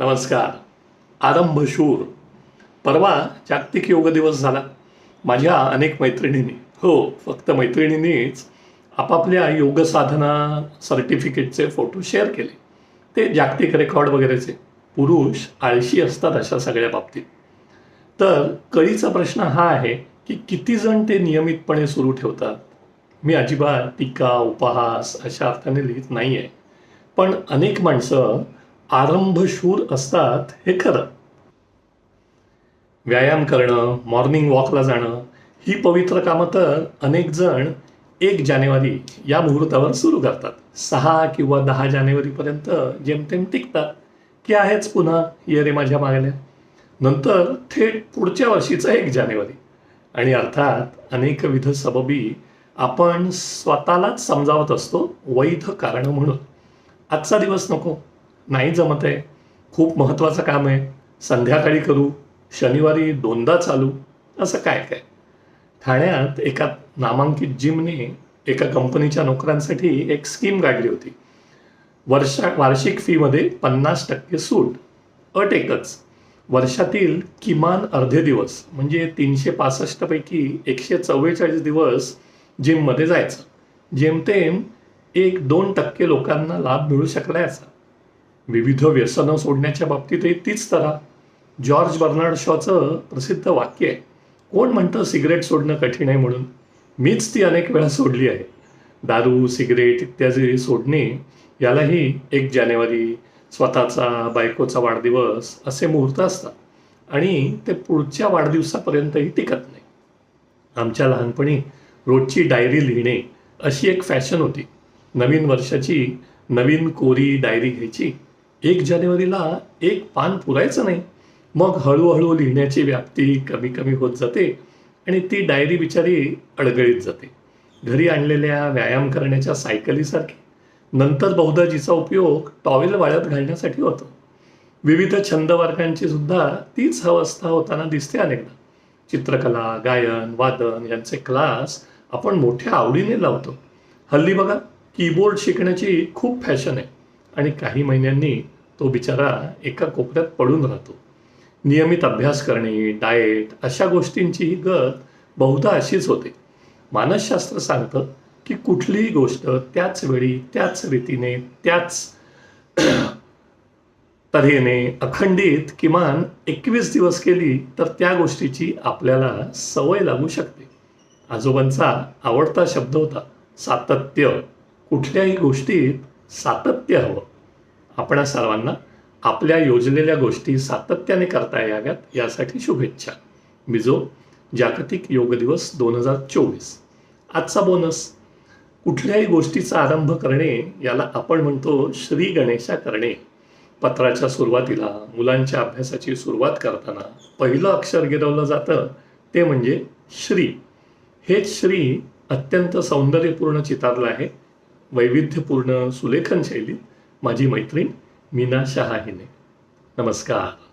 नमस्कार. आरंभशूर परवा जागतिक योग दिवस झाला. माझ्या अनेक मैत्रिणींनी. हो फक्त मैत्रिणींनीच आपापल्या योग साधना सर्टिफिकेटचे फोटो शेअर केले. ते जागतिक रेकॉर्ड वगैरेचे. पुरुष आळशी असतात अशा सगळ्या बाबतीत. तर कळीचा प्रश्न हा आहे की किती जण ते नियमितपणे सुरू ठेवतात? मी अजिबात टीका उपहास अशा अर्थाने लिहित नाही आहे पण अनेक माणसं आरंभशूर असतात हे खरं. व्यायाम करणं मॉर्निंग वॉकला जाणं ही पवित्र कामं तर अनेक जण एक जानेवारी या मुहूर्तावर सुरू करतात. सहा किंवा दहा जानेवारीपर्यंत जेमतेम टिकतात. की आहेच पुन्हा ये रे माझ्या मागल्या नंतर थेट पुढच्या वर्षीचा एक जानेवारी. आणि अर्थात अनेकविध सबबी आपण स्वतःलाच समजावत असतो वैध कारण म्हणून. आजचा दिवस नको. नाही जमत आहे. खूप महत्त्वाचं काम आहे. संध्याकाळी करू शनिवारी दोनदा चालू असं काय काय? ठाण्यात एका नामांकित जिमने एका कंपनीच्या नोकरांसाठी एक स्कीम काढली होती. वर्षा वार्षिक फीमध्ये पन्नास टक्के सूट अट एकच वर्षातील किमान अर्धे दिवस म्हणजे तीनशे पासष्टपैकी एकशे चव्वेचाळीस दिवस जिममध्ये जायचं. जेमतेम एक दोन टक्के लोकांना लाभ मिळू शकला याचा. विविध व्यसनं सोडण्याच्या बाबतीतही तीच तरा जॉर्ज बर्नार्ड शॉचं प्रसिद्ध वाक्य आहे. कोण म्हणतं सिगरेट सोडणं कठीण आहे म्हणून? मीच ती अनेक वेळा सोडली आहे. दारू सिगरेट इत्यादी सोडणे यालाही एक जानेवारी स्वतःचा बायकोचा वाढदिवस असे मुहूर्त असतात. आणि ते पुढच्या वाढदिवसापर्यंतही टिकत नाही. आमच्या लहानपणी रोजची डायरी लिहिणे अशी एक फॅशन होती. नवीन वर्षाची नवीन कोरी डायरी घ्यायची. एक जानेवारीला एक पान पुरायचं नाही. मग हळूहळू लिहिण्याची व्याप्ती कमी कमी होत जाते आणि ती डायरी बिचारी अडगळीत जाते. घरी आणलेल्या व्यायाम करण्याच्या सायकलीसारखी. नंतर बहुधा जिचा उपयोग टॉवेल वाळत घालण्यासाठी होतो. विविध छंद वर्गांची सुद्धा तीच अवस्था होताना दिसते अनेकदा. चित्रकला गायन वादन यांचे क्लास आपण मोठ्या आवडीने लावतो. हल्ली बघा कीबोर्ड शिकण्याची खूप फॅशन आहे. आणि काही महिन्यांनी तो बिचारा एका कोपऱ्यात पडून राहतो. नियमित अभ्यास करणे डाएट अशा गोष्टींची ही गत बहुधा अशीच होते. मानसशास्त्र सांगतं की कुठलीही गोष्ट त्याच वेळी त्याच रीतीने त्याच तऱ्हेने अखंडित किमान एकवीस दिवस केली तर त्या गोष्टीची आपल्याला सवय लागू शकते. आजोबांचा आवडता शब्द होता सातत्य. कुठल्याही गोष्टीत सातत्य हवं. आपणा सर्वांना आपल्या योजलेल्या गोष्टी सातत्याने करता याव्यात यासाठी शुभेच्छा. मिजो जागतिक योग दिवस दोन हजार चोवीस. आजचा बोनस कुठल्याही गोष्टीचा आरंभ करणे याला आपण म्हणतो श्री गणेशा करणे. पत्राच्या सुरुवातीला मुलांच्या अभ्यासाची सुरुवात करताना पहिलं अक्षर गिरवलं जातं ते म्हणजे श्री. हेच श्री अत्यंत सौंदर्यपूर्ण चितारलं आहे. वैविध्यपूर्ण सुलेखन शैलीत माझी मैत्रीण मीना शहा हिने. नमस्कार.